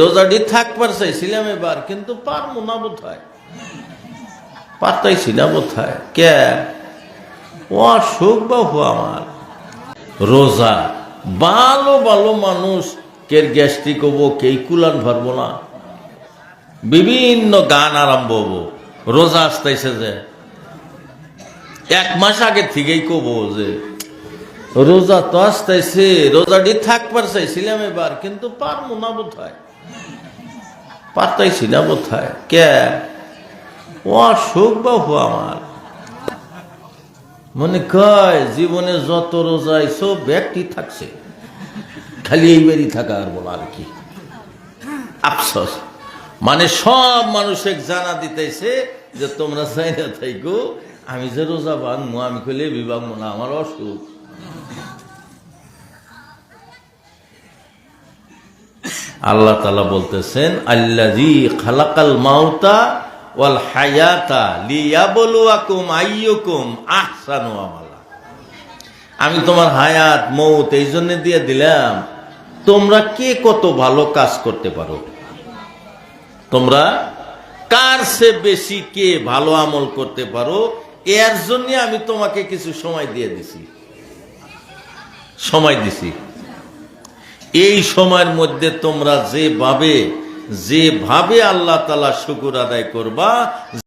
রোজাডি থাকবার চাইছিলাম এবার, কিন্তু পারব না বোধ হয় পারতাইছি না বোধ হয় কে? অসুখ বাহু আমার। রোজা ভালো ভালো মানুষ, কের গ্যাস্ট্রিক হব, কেই কুলান ভরবো না। বিভিন্ন গান আরম্ভ হব। রোজা আসতেছে যে, এক মাস আগে থেকেই কব যে, রোজা তো আসতেছে রোজাটি থাকবার চাইছিলাম এবার, কিন্তু পারব না বোধ হয় পারতাইছি না হয় কে? অসুখ বাহু আমার। মনে কয়, জীবনে যত রোজাই সব ব্যক্তি থাকছে। খালি এইবারই থাকা আর বলা আর কি। আফসোস। মানে সব মানুষের জানা দিতেছে যে তোমরা চাই না থাইকো, আমি যে রোজা ভাঙবো আমি কইলে বিবাহ না আমার অসুখ। আল্লাহ তালা বলতেছেন আল্লাজি খালাকাল মাউতা ওয়াল হায়াতা লিয়াবলুয়াকুম আইয়ুকুম আহসানু আমালা। আমি তোমার হায়াত মৌত এই জন্য দিয়ে দিলাম, তোমরা কে কত ভালো কাজ করতে পারো? তোমরা কার সে বেশি কে ভালো আমল করতে পারো? এর জন্য আমি তোমাকে কিছু সময় দিয়ে দিছি। সময় দিছি। এই সময়ের মধ্যে তোমরা যেভাবে যেভাবে আল্লাহ তালা শুকুর আদায় করবা